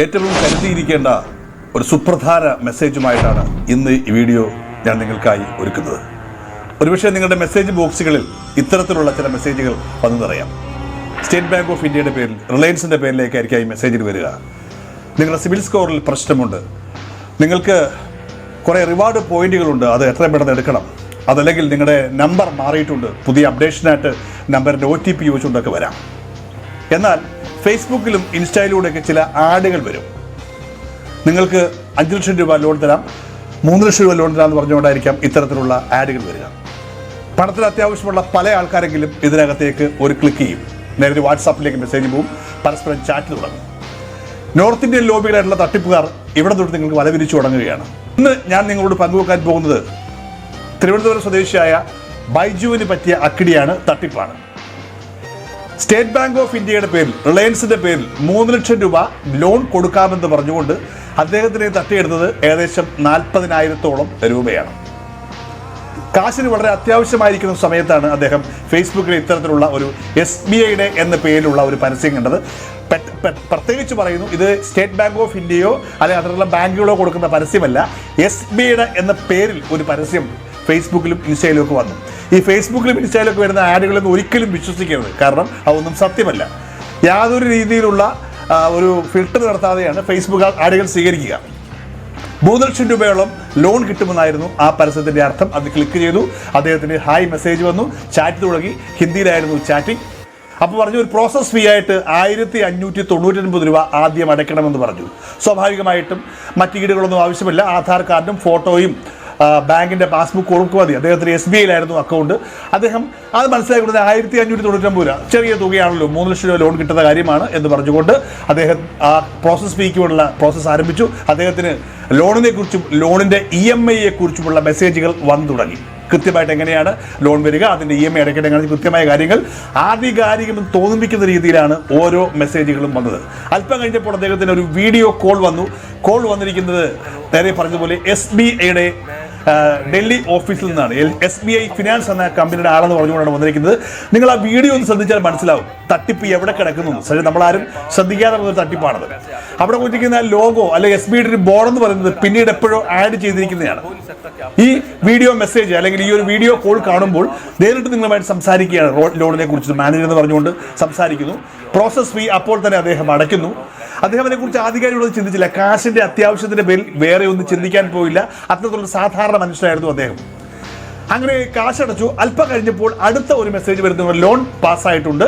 ഏറ്റവും കരുതിയിരിക്കേണ്ട ഒരു സുപ്രധാന മെസ്സേജുമായിട്ടാണ് ഇന്ന് ഈ വീഡിയോ ഞാൻ നിങ്ങൾക്കായി ഒരുക്കുന്നത്. ഒരുപക്ഷെ നിങ്ങളുടെ മെസ്സേജ് ബോക്സുകളിൽ ഇത്തരത്തിലുള്ള ചില മെസ്സേജുകൾ വന്നു നിറയാം. സ്റ്റേറ്റ് ബാങ്ക് ഓഫ് ഇന്ത്യയുടെ പേരിൽ റിലയൻസിന്റെ പേരിലേക്കായിരിക്കും ഈ മെസ്സേജിൽ വരിക. നിങ്ങളുടെ സിവിൽ സ്കോറിൽ പ്രശ്നമുണ്ട്. നിങ്ങൾക്ക് കുറേ റിവാർഡ് പോയിന്റുകളുണ്ട് അത് എത്രയും പെട്ടെന്ന് എടുക്കണം. അതല്ലെങ്കിൽ നിങ്ങളുടെ നമ്പർ മാറിയിട്ടുണ്ട് പുതിയ അപ്ഡേഷനായിട്ട് നമ്പറിന്റെ ഒ ടി പി ചോദിച്ചുകൊണ്ടൊക്കെ വരാം. എന്നാൽ ഫേസ്ബുക്കിലും ഇൻസ്റ്റയിലൂടെയൊക്കെ ചില ആഡുകൾ വരും. നിങ്ങൾക്ക് അഞ്ച് ലക്ഷം രൂപ ലോൺ തരാം മൂന്ന് ലക്ഷം രൂപ ലോൺ തരാം എന്ന് പറഞ്ഞുകൊണ്ടായിരിക്കാം ഇത്തരത്തിലുള്ള ആഡുകൾ വരിക. പണത്തിന് അത്യാവശ്യമുള്ള പല ആൾക്കാരെങ്കിലും ഇതിനകത്തേക്ക് ഒരു ക്ലിക്ക് ചെയ്യും. നേരത്തെ വാട്സാപ്പിലേക്ക് മെസ്സേജ് പോവും പരസ്പരം ചാറ്റ് തുടങ്ങും. നോർത്ത് ഇന്ത്യൻ ലോബികളായിട്ടുള്ള തട്ടിപ്പുകാർ ഇവിടെ തൊട്ട് നിങ്ങൾക്ക് വല വിരിച്ചു തുടങ്ങുകയാണ്. ഇന്ന് ഞാൻ നിങ്ങളോട് പങ്കുവെക്കാൻ പോകുന്നത് തിരുവനന്തപുരം സ്വദേശിയായ ബൈജുവിന് പറ്റിയ അക്കിടിയാണ് തട്ടിപ്പാണ്. സ്റ്റേറ്റ് ബാങ്ക് ഓഫ് ഇന്ത്യയുടെ പേരിൽ റിലയൻസിന്റെ പേരിൽ മൂന്ന് ലക്ഷം രൂപ ലോൺ കൊടുക്കാമെന്ന് പറഞ്ഞുകൊണ്ട് അദ്ദേഹത്തിനെ തട്ടിയെടുത്തത് ഏകദേശം നാൽപ്പതിനായിരത്തോളം രൂപയാണ്. കാശിന് വളരെ അത്യാവശ്യമായിരിക്കുന്ന സമയത്താണ് അദ്ദേഹം ഫേസ്ബുക്കിൽ ഇത്തരത്തിലുള്ള ഒരു എസ് ബി ഐയുടെ എന്ന പേരിലുള്ള ഒരു പരസ്യം കണ്ടത്. പ്രത്യേകിച്ച് പറയുന്നു ഇത് സ്റ്റേറ്റ് ബാങ്ക് ഓഫ് ഇന്ത്യയോ അല്ലെങ്കിൽ അതിലുള്ള ബാങ്കുകളോ കൊടുക്കുന്ന പരസ്യമല്ല എസ് ബി ഐയുടെ എന്ന പേരിൽ ഒരു പരസ്യം ഫേസ്ബുക്കിലും ഇൻസ്റ്റയിലും ഒക്കെ വന്നു. ഈ ഫേസ്ബുക്കിലും ഇൻസ്റ്റയിലും ഒക്കെ വരുന്ന ആഡുകളൊന്നും ഒരിക്കലും വിശ്വസിക്കരുത്. കാരണം അതൊന്നും സത്യമല്ല. യാതൊരു രീതിയിലുള്ള ഒരു ഫിൽട്ടർ നടത്താതെയാണ് ഫേസ്ബുക്ക് ആഡുകൾ സ്വീകരിക്കുക. മൂന്ന് ലക്ഷം രൂപയോളം ലോൺ കിട്ടുമെന്നായിരുന്നു ആ പരസ്യത്തിന്റെ അർത്ഥം. അത് ക്ലിക്ക് ചെയ്തു. അദ്ദേഹത്തിന് ഹായ് മെസ്സേജ് വന്നു. ചാറ്റ് തുടങ്ങി. ഹിന്ദിയിലായിരുന്നു ചാറ്റിംഗ് അപ്പോൾ പറഞ്ഞു ഒരു പ്രോസസ് ഫീ ആയിട്ട് ആയിരത്തി അഞ്ഞൂറ്റി തൊണ്ണൂറ്റൊൻപത് രൂപ ആദ്യം അടയ്ക്കണമെന്ന് പറഞ്ഞു. സ്വാഭാവികമായിട്ടും മറ്റ് ഈടുകളൊന്നും ആവശ്യമില്ല. ആധാർ കാർഡും ഫോട്ടോയും ആ, ബാങ്കിന്റെ പാസ്ബുക്ക് കൊടുക്കുക മതി. അദ്ദേഹത്തിന് എസ് ബി ഐയിലായിരുന്നു അക്കൗണ്ട് അദ്ദേഹം അത് മനസ്സിലാക്കുന്നത് ആയിരത്തി അഞ്ഞൂറ്റി തൊണ്ണൂറ്റൊമ്പത് രൂപ. ചെറിയ തുകയാണല്ലോ. മൂന്ന് ലക്ഷം രൂപ ലോൺ കിട്ടുന്ന കാര്യമാണ് എന്ന് പറഞ്ഞുകൊണ്ട് അദ്ദേഹം ആ പ്രോസസ് ഫീക്കുള്ള പ്രോസസ്സ് ആരംഭിച്ചു. അദ്ദേഹത്തിന് ലോണിനെ കുറിച്ചും ലോണിന്റെ ഇ എം ഐയെ കുറിച്ചുമുള്ള മെസ്സേജുകൾ വന്നു തുടങ്ങി. കൃത്യമായിട്ട് എങ്ങനെയാണ് ലോൺ വരിക അതിന്റെ ഇ എം ഐ അടയ്ക്കേണ്ട കൃത്യമായ കാര്യങ്ങൾ. ആധികാരികമെന്ന് തോന്നിപ്പിക്കുന്ന രീതിയിലാണ് ഓരോ മെസ്സേജുകളും വന്നത്. അല്പം കഴിഞ്ഞപ്പോൾ അദ്ദേഹത്തിന് ഒരു വീഡിയോ കോൾ വന്നു. കോൾ വന്നിരിക്കുന്നത് നേരെ പറഞ്ഞതുപോലെ എസ് ബി ഐയുടെ ഡൽഹി ഓഫീസിൽ നിന്നാണ്. എസ് ബി ഐ ഫിനാൻസ് എന്ന കമ്പനിയുടെ ആളെന്ന് പറഞ്ഞുകൊണ്ടാണ് വന്നിരിക്കുന്നത്. നിങ്ങൾ ആ വീഡിയോ ഒന്ന് ശ്രദ്ധിച്ചാൽ മനസ്സിലാവും. തട്ടിപ്പ് എവിടെ കിടക്കുന്നു പക്ഷേ നമ്മളാരും ശ്രദ്ധിക്കാതെ ഒരു തട്ടിപ്പാണത്. അവിടെ കൊടുത്തിരിക്കുന്ന ലോഗോ അല്ലെങ്കിൽ എസ് ബി ഐയുടെ ബോർഡ് എന്ന് പറയുന്നത് പിന്നീട് എപ്പോഴും ആഡ് ചെയ്തിരിക്കുന്നതാണ്. ഈ വീഡിയോ മെസ്സേജ് അല്ലെങ്കിൽ ഈ ഒരു വീഡിയോ കോൾ കാണുമ്പോൾ നേരിട്ട് നിങ്ങളുമായിട്ട് സംസാരിക്കുകയാണ് റോഡ് ലോണിനെ കുറിച്ച് മാനേജർ എന്ന് പറഞ്ഞുകൊണ്ട് സംസാരിക്കുന്നു. പ്രോസസ് ഫീ അപ്പോൾ തന്നെ അദ്ദേഹം അടയ്ക്കുന്നു. അദ്ദേഹം അതിനെക്കുറിച്ച് ആധികാരികളൊന്നും ചിന്തിച്ചില്ല. കാശിന്റെ അത്യാവശ്യത്തിന്റെ പേരിൽ വേറെ ഒന്നും ചിന്തിക്കാൻ പോയില്ല. അത്തരത്തിലുള്ള സാധാരണ മനുഷ്യനായിരുന്നു അദ്ദേഹം. അങ്ങനെ കാശടച്ചു അല്പം കഴിഞ്ഞപ്പോൾ അടുത്ത ഒരു മെസ്സേജ് വരുന്നു. ലോൺ പാസ്സായിട്ടുണ്ട്.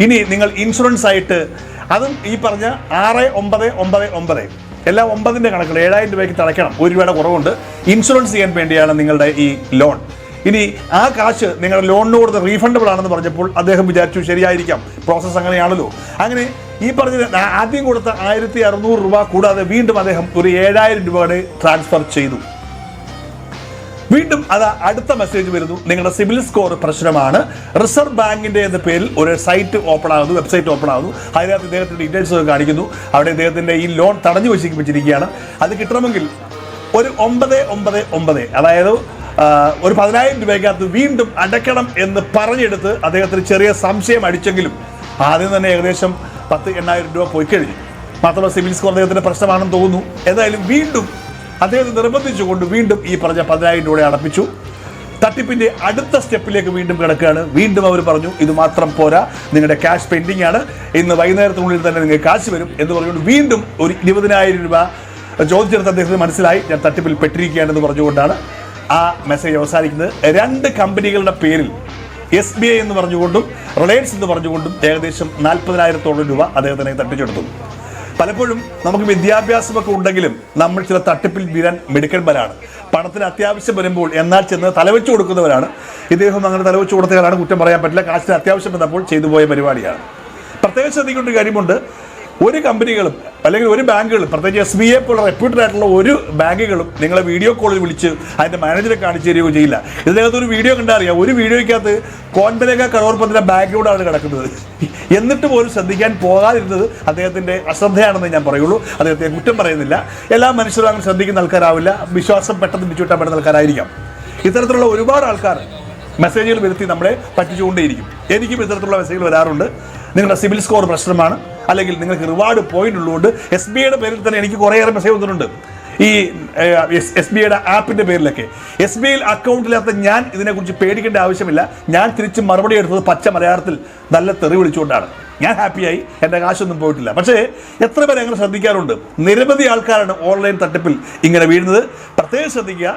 ഇനി നിങ്ങൾ ഇൻഷുറൻസ് ആയിട്ട് അതും ഈ പറഞ്ഞ ആറ് ഒമ്പത് ഒമ്പത് ഒമ്പത്. എല്ലാം ഒമ്പതിന്റെ കണക്കുകൾ ഏഴായിരം രൂപയ്ക്ക് തടയ്ക്കണം. ഒരു രൂപയുടെ കുറവുണ്ട്. ഇൻഷുറൻസ് ചെയ്യാൻ വേണ്ടിയാണ് നിങ്ങളുടെ ഈ ലോൺ ഇനി ആ കാശ് നിങ്ങളുടെ ലോണിനോട് റീഫണ്ടബിൾ ആണെന്ന് പറഞ്ഞപ്പോൾ അദ്ദേഹം വിചാരിച്ചു ശരിയായിരിക്കാം. പ്രോസസ്സ് അങ്ങനെയാണല്ലോ. അങ്ങനെ ഈ പറഞ്ഞ ആദ്യം കൊടുത്ത ആയിരത്തി അറുന്നൂറ് രൂപ കൂടാതെ വീണ്ടും അദ്ദേഹം ഒരു ഏഴായിരം രൂപയുടെ ട്രാൻസ്ഫർ ചെയ്തു. വീണ്ടും അത് അടുത്ത മെസ്സേജ് വരുന്നു. നിങ്ങളുടെ സിവിൽ സ്കോർ പ്രശ്നമാണ്. റിസർവ് ബാങ്കിന്റെ എന്ന പേരിൽ ഒരു സൈറ്റ് ഓപ്പൺ ആകുന്നു വെബ്സൈറ്റ് ഓപ്പൺ ആകുന്നു. അതിനകത്ത് ഇദ്ദേഹത്തിന്റെ ഡീറ്റെയിൽസ് ഒക്കെ കാണിക്കുന്നു. അവിടെ ഇദ്ദേഹത്തിന്റെ ഈ ലോൺ തടഞ്ഞു വെച്ചിരിക്കുകയാണ്. അത് കിട്ടണമെങ്കിൽ ഒരു ഒമ്പത് ഒമ്പത് ഒമ്പത് അതായത് ഒരു പതിനായിരം രൂപയ്ക്കകത്ത് വീണ്ടും അടയ്ക്കണം എന്ന് പറഞ്ഞെടുത്ത് അദ്ദേഹത്തിന് ചെറിയ സംശയം അടിച്ചെങ്കിലും ആദ്യം തന്നെ ഏകദേശം പത്ത് എണ്ണായിരം രൂപ പോയി കഴിഞ്ഞു. മാത്രമല്ല സിവിൽ സ്കോർ അദ്ദേഹത്തിന്റെ പ്രശ്നമാണെന്ന് തോന്നുന്നു. എന്തായാലും വീണ്ടും അദ്ദേഹത്തെ നിർബന്ധിച്ചുകൊണ്ട് വീണ്ടും ഈ പറഞ്ഞ പതിനായിരം രൂപ അടപ്പിച്ചു തട്ടിപ്പിന്റെ അടുത്ത സ്റ്റെപ്പിലേക്ക് വീണ്ടും കിടക്കുകയാണ്. വീണ്ടും അവർ പറഞ്ഞു ഇത് മാത്രം പോരാ. നിങ്ങളുടെ ക്യാഷ് പെൻഡിങ് ആണ്. ഇന്ന് വൈകുന്നേരത്തിനുള്ളിൽ തന്നെ നിങ്ങൾക്ക് കാശ് വരും. എന്ന് പറഞ്ഞുകൊണ്ട് വീണ്ടും ഒരു ഇരുപതിനായിരം രൂപ ചോദിച്ചെടുത്ത് അദ്ദേഹത്തിന് മനസ്സിലായി. ഞാൻ തട്ടിപ്പിൽ പെട്ടിരിക്കുകയാണെന്ന് പറഞ്ഞുകൊണ്ടാണ് ആ മെസ്സേജ് അവസാനിക്കുന്നത്. രണ്ട് കമ്പനികളുടെ പേരിൽ എസ് ബി ഐ എന്ന് പറഞ്ഞുകൊണ്ടും റിലയൻസ് എന്ന് പറഞ്ഞുകൊണ്ടും ഏകദേശം നാൽപ്പതിനായിരത്തോളം രൂപ അദ്ദേഹത്തിനെ തട്ടിച്ചെടുത്തു. പലപ്പോഴും നമുക്ക് വിദ്യാഭ്യാസമൊക്കെ ഉണ്ടെങ്കിലും നമ്മൾ ചില തട്ടിപ്പിൽ വീരാൻ മിടുക്കന്മാരാണ് പണത്തിന് അത്യാവശ്യം വരുമ്പോൾ എന്നാൽ ചെന്ന് തലവെച്ച് കൊടുക്കുന്നവരാണ്. ഇദ്ദേഹം അങ്ങനെ തലവെച്ച് കൊടുത്തവരാണ് കുറ്റം പറയാൻ പറ്റില്ല. കാശിന് അത്യാവശ്യം വന്നപ്പോൾ ചെയ്തു പോയ പരിപാടിയാണ്. പ്രത്യേകം ശ്രദ്ധിക്കേണ്ട ഒരു കാര്യമുണ്ട്. ഒരു കമ്പനികളും അല്ലെങ്കിൽ ഒരു ബാങ്കുകളും പ്രത്യേകിച്ച് എസ് ബി എ പോലുള്ള റെപ്യൂട്ടഡ് ആയിട്ടുള്ള ഒരു ബാങ്കുകളും നിങ്ങളെ വീഡിയോ കോളിൽ വിളിച്ച് അതിന്റെ മാനേജറെ കാണിച്ചു തരികയോ ചെയ്യില്ല. ഇതിനകത്ത് ഒരു വീഡിയോ കണ്ടാൽ ഒരു വീഡിയോയ്ക്കകത്ത് കോൻബലേഖ കരോർപ്പത്തിന്റെ ബാക്ക്ഗ്രൗണ്ടാണ് കിടക്കുന്നത്. എന്നിട്ട് പോലും ശ്രദ്ധിക്കാൻ പോകാതിരുന്നത് അദ്ദേഹത്തിന്റെ അശ്രദ്ധയാണെന്ന് ഞാൻ പറയുള്ളൂ. അദ്ദേഹത്തെ കുറ്റം പറയുന്നില്ല. എല്ലാ മനുഷ്യരും അങ്ങനെ ശ്രദ്ധിക്കുന്ന ആൾക്കാരാവില്ല. വിശ്വാസം പെട്ടെന്ന് പിടിച്ചുവിട്ടാൻ പറ്റുന്ന ആൾക്കാരായിരിക്കാം. ഇത്തരത്തിലുള്ള ഒരുപാട് ആൾക്കാർ മെസ്സേജുകൾ വരുത്തി നമ്മളെ പറ്റിച്ചുകൊണ്ടേയിരിക്കും. എനിക്കും ഇത്തരത്തിലുള്ള മെസ്സേജുകൾ വരാറുണ്ട്. നിങ്ങളുടെ സിവിൽ സ്കോർ പ്രശ്നമാണ്. അല്ലെങ്കിൽ നിങ്ങൾക്ക് റിവാർഡ് പോയിന്റ് ഉള്ളതുകൊണ്ട് എസ് ബി ഐയുടെ പേരിൽ തന്നെ എനിക്ക് കുറേയേറെ മെസ്സേജ് വന്നിട്ടുണ്ട്. ഈ എസ് ബി ഐയുടെ ആപ്പിന്റെ പേരിലൊക്കെ. എസ് ബി ഐയിൽ അക്കൗണ്ടില്ലാത്ത ഞാൻ ഇതിനെക്കുറിച്ച് പേടിക്കേണ്ട ആവശ്യമില്ല. ഞാൻ തിരിച്ച് മറുപടി എടുത്തത് പച്ച മലയാളത്തിൽ നല്ല തെറി വിളിച്ചുകൊണ്ടാണ്. ഞാൻ ഹാപ്പിയായി എന്റെ കാശൊന്നും പോയിട്ടില്ല. പക്ഷേ എത്ര പേരെ അങ്ങനെ ശ്രദ്ധിക്കാറുണ്ട്? നിരവധി ആൾക്കാരാണ് ഓൺലൈൻ തട്ടിപ്പിൽ ഇങ്ങനെ വീഴുന്നത്. പ്രത്യേകം ശ്രദ്ധിക്കുക.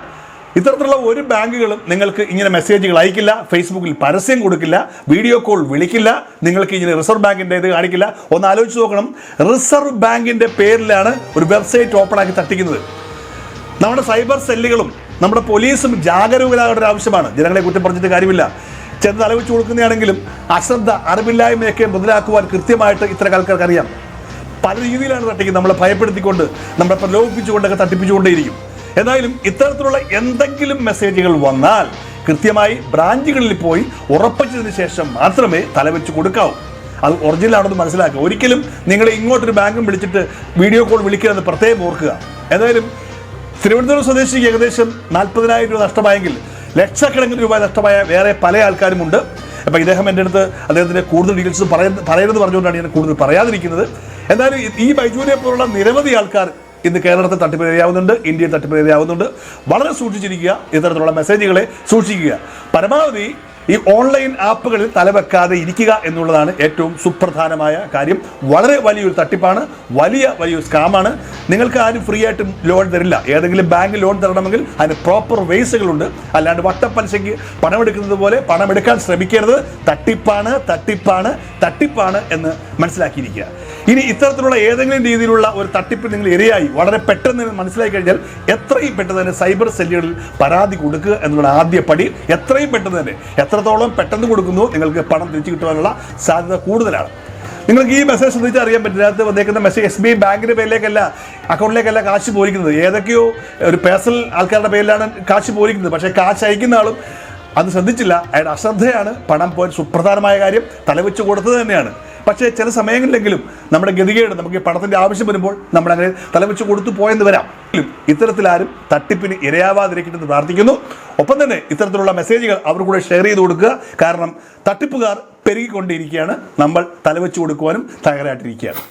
ഇത്തരത്തിലുള്ള ഒരു ബാങ്കുകളും നിങ്ങൾക്ക് ഇങ്ങനെ മെസ്സേജുകൾ അയക്കില്ല ഫേസ്ബുക്കിൽ പരസ്യം കൊടുക്കില്ല വീഡിയോ കോൾ വിളിക്കില്ല നിങ്ങൾക്ക് ഇങ്ങനെ റിസർവ് ബാങ്കിന്റെ ഇത് കാണിക്കില്ല. ഒന്ന് ആലോചിച്ച് നോക്കണം. റിസർവ് ബാങ്കിന്റെ പേരിലാണ് ഒരു വെബ്സൈറ്റ് ഓപ്പൺ ആക്കി തട്ടിക്കുന്നത്. നമ്മുടെ സൈബർ സെല്ലുകളും നമ്മുടെ പോലീസും ജാഗരൂകരാകേണ്ട ഒരു ആവശ്യമാണ്. ജനങ്ങളെ കുറ്റം പറഞ്ഞിട്ട് കാര്യമില്ല. ചെന്ന് തലവെച്ച് കൊടുക്കുന്നതാണെങ്കിലും അശ്രദ്ധ അറിവില്ലായ്മയൊക്കെ മുതലാക്കുവാൻ കൃത്യമായിട്ട് ഇത്ര ആൾക്കാർക്ക് അറിയാം പല രീതിയിലാണ് തട്ടിക്കുന്നത്. നമ്മളെ ഭയപ്പെടുത്തിക്കൊണ്ട് നമ്മളെ പ്രലോഭിപ്പിച്ചുകൊണ്ടൊക്കെ തട്ടിപ്പിച്ചുകൊണ്ടേയിരിക്കും. എന്തായാലും ഇത്തരത്തിലുള്ള എന്തെങ്കിലും മെസ്സേജുകൾ വന്നാൽ കൃത്യമായി ബ്രാഞ്ചുകളിൽ പോയി ഉറപ്പിച്ചതിന് ശേഷം മാത്രമേ തലവെച്ച് കൊടുക്കാവൂ. അത് ഒറിജിനൽ ആണെന്ന് മനസ്സിലാക്കുക. ഒരിക്കലും നിങ്ങൾ ഇങ്ങോട്ടൊരു ബാങ്കും വിളിച്ചിട്ട് വീഡിയോ കോൾ വിളിക്കരുത് പ്രത്യേകം ഓർക്കുക. ഏതായാലും തിരുവനന്തപുരം സ്വദേശിക്ക് ഏകദേശം നാൽപ്പതിനായിരം രൂപ നഷ്ടമായെങ്കിൽ ലക്ഷക്കണക്കിന് രൂപ നഷ്ടമായ വേറെ പല ആൾക്കാരുമുണ്ട്. അപ്പോൾ ഇദ്ദേഹം എന്റെ അടുത്ത് അദ്ദേഹത്തിന്റെ കൂടുതൽ ഡീറ്റെയിൽസ് പറയുന്നത് പറയരുത് പറഞ്ഞുകൊണ്ടാണ് ഞാൻ കൂടുതൽ പറയാതിരിക്കുന്നത്. എന്തായാലും ഈ- ബൈജൂരിയെ പോലുള്ള നിരവധി ആൾക്കാർ ഇന്ന് കേരളത്തിൽ തട്ടിപ്പ് ഇരയാവുന്നുണ്ട് ഇന്ത്യയിൽ തട്ടിപ്പ് ഇരയാവുന്നുണ്ട് വളരെ സൂക്ഷിച്ചിരിക്കുക ഇത്തരത്തിലുള്ള മെസ്സേജുകളെ സൂക്ഷിക്കുക. പരമാവധി ഈ ഓൺലൈൻ ആപ്പുകളിൽ തലവെക്കാതെ ഇരിക്കുക എന്നുള്ളതാണ് ഏറ്റവും സുപ്രധാനമായ കാര്യം. വളരെ വലിയൊരു തട്ടിപ്പാണ് വലിയ വലിയൊരു സ്കാമാണ്. നിങ്ങൾക്ക് ആരും ഫ്രീ ആയിട്ട് ലോൺ തരില്ല. ഏതെങ്കിലും ബാങ്ക് ലോൺ തരണമെങ്കിൽ അതിന് പ്രോപ്പർ വേസുകളുണ്ട് അല്ലാണ്ട് വട്ടപ്പലിശയ്ക്ക് പണമെടുക്കുന്നത് പോലെ പണമെടുക്കാൻ ശ്രമിക്കരുത്. തട്ടിപ്പാണ് തട്ടിപ്പാണ് തട്ടിപ്പാണ് എന്ന് മനസ്സിലാക്കിയിരിക്കുക. ഇനി ഇത്തരത്തിലുള്ള ഏതെങ്കിലും രീതിയിലുള്ള ഒരു തട്ടിപ്പ് നിങ്ങൾ ഇരയായി വളരെ പെട്ടെന്ന് മനസ്സിലാക്കി കഴിഞ്ഞാൽ എത്രയും പെട്ടെന്ന് തന്നെ സൈബർ സെല്ലുകളിൽ പരാതി കൊടുക്കുക എന്നുള്ള ആദ്യ പടി എത്രയും പെട്ടെന്ന് തന്നെ. എത്രത്തോളം പെട്ടെന്ന് കൊടുക്കുന്നു നിങ്ങൾക്ക് പണം തിരിച്ചു കിട്ടുവാനുള്ള സാധ്യത കൂടുതലാണ്. നിങ്ങൾക്ക് ഈ മെസ്സേജ് ശ്രദ്ധിച്ചാൽ അറിയാൻ പറ്റില്ല. അതിനകത്ത് വന്നേക്കുന്ന മെസ്സേജ് എസ് ബി ഐ ബാങ്കിന്റെ പേരിലേക്കല്ല അക്കൗണ്ടിലേക്കല്ല കാശ് പോയിരിക്കുന്നത്. ഏതൊക്കെയോ ഒരു പേഴ്സണൽ ആൾക്കാരുടെ പേരിലാണ് കാശ് പോയിരിക്കുന്നത്. പക്ഷേ കാശ് അയക്കുന്ന ആളും അത് ശ്രദ്ധിച്ചില്ല. അയാളുടെ അശ്രദ്ധയാണ് പണം പോയ സുപ്രധാനമായ കാര്യം തലവെച്ച് കൊടുത്തത് തന്നെയാണ്. പക്ഷേ ചില സമയങ്ങളിലെങ്കിലും നമ്മുടെ ഗതികേട് നമുക്ക് ഈ പണത്തിന്റെ ആവശ്യം വരുമ്പോൾ നമ്മൾ അങ്ങനെ തലവെച്ച് കൊടുത്തു പോയെന്ന് വരാം. ഇത്തരത്തിലാരും തട്ടിപ്പിന് ഇരയാവാതിരിക്കട്ടെന്ന് പ്രാർത്ഥിക്കുന്നു. ഒപ്പം തന്നെ ഇത്തരത്തിലുള്ള മെസ്സേജുകൾ അവർ കൂടെ ഷെയർ ചെയ്ത് കൊടുക്കുക. കാരണം തട്ടിപ്പുകാർ പെരുകിക്കൊണ്ടിരിക്കുകയാണ്. നമ്മൾ തലവെച്ച് കൊടുക്കുവാനും തയ്യാറായിട്ടിരിക്കുകയാണ്.